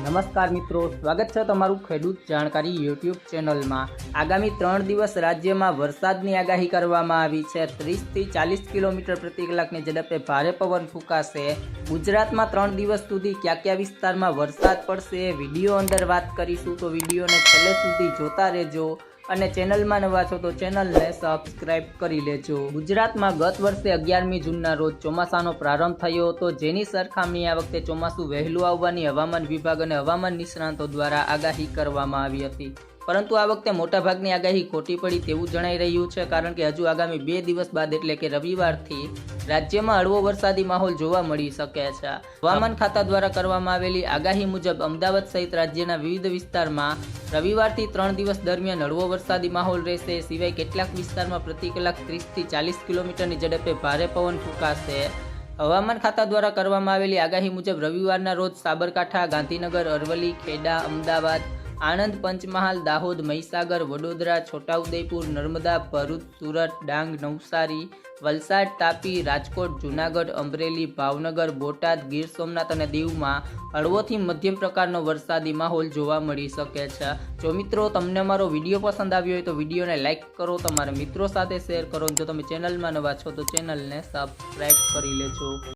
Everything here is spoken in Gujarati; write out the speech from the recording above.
નમસ્કાર મિત્રો, સ્વાગત છે તમારું ખેડૂત જાણકારી યુટ્યુબ ચેનલમાં. આગામી ત્રણ દિવસ રાજ્યમાં વરસાદની આગાહી કરવામાં આવી છે. ત્રીસથી ચાલીસ કિલોમીટર પ્રતિ કલાકની ઝડપે ભારે પવન ફૂંકાશે. ગુજરાતમાં ત્રણ દિવસ સુધી કયા કયા વિસ્તારમાં વરસાદ પડશે વીડિયો અંદર વાત કરીશું. તો વિડીયોને છેલ્લે સુધી જોતા રહેજો. અને ચેનલમાં નવા છો તો ચેનલને સબસ્ક્રાઇબ કરી લેજો. ગુજરાતમાં ગત વર્ષે અગિયારમી જૂનના રોજ ચોમાસાનો પ્રારંભ થયો હતો, જેની સરખામણી આ વખતે ચોમાસું વહેલું આવવાની હવામાન વિભાગ અને હવામાન નિષ્ણાંતો દ્વારા આગાહી કરવામાં આવી હતી. પરંતુ આ વખતે મોટાભાગની આગાહી ખોટી પડી તેવું જણાઈ રહ્યું છે, કારણ કે હજુ આગામી બે દિવસ બાદ એટલે કે રવિવારથી રાજ્યમાં હળવો વરસાદી માહોલ જોવા મળી શકે છે. હવામાન ખાતા દ્વારા કરવામાં આવેલી આગાહી મુજબ અમદાવાદ સહિત રાજ્યના વિવિધ વિસ્તારમાં રવિવારથી ત્રણ દિવસ દરમિયાન હળવો વરસાદી માહોલ રહેશે, સિવાય કેટલાક વિસ્તારમાં પ્રતિ કલાક ત્રીસથી ચાલીસ કિલોમીટરની ઝડપે ભારે પવન ફૂંકાશે. હવામાન ખાતા દ્વારા કરવામાં આવેલી આગાહી મુજબ રવિવારના રોજ સાબરકાંઠા, ગાંધીનગર, અરવલ્લી, ખેડા, અમદાવાદ આણંદ પંચમહાલ, દાહોદ, મહીસાગર, વડોદરા, છોટાઉદેપુર, નર્મદા, ભરૂચ, સુરત, ડાંગ, નવસારી, વલસાડ, તાપી, રાજકોટ, જૂનાગઢ, અમરેલી, ભાવનગર, બોટાદ, ગીર સોમનાથ અને દીવમાં હળવોથી મધ્યમ પ્રકારનો વરસાદી માહોલ જોવા મળી શકે છે. જો મિત્રો તમને અમારો વીડિયો પસંદ આવ્યો હોય તો વિડીયોને લાઇક કરો, તમારા મિત્રો સાથે શેર કરો જો તમે ચેનલમાં નવા છો તો ચેનલને સબસ્ક્રાઈબ કરી લેજો.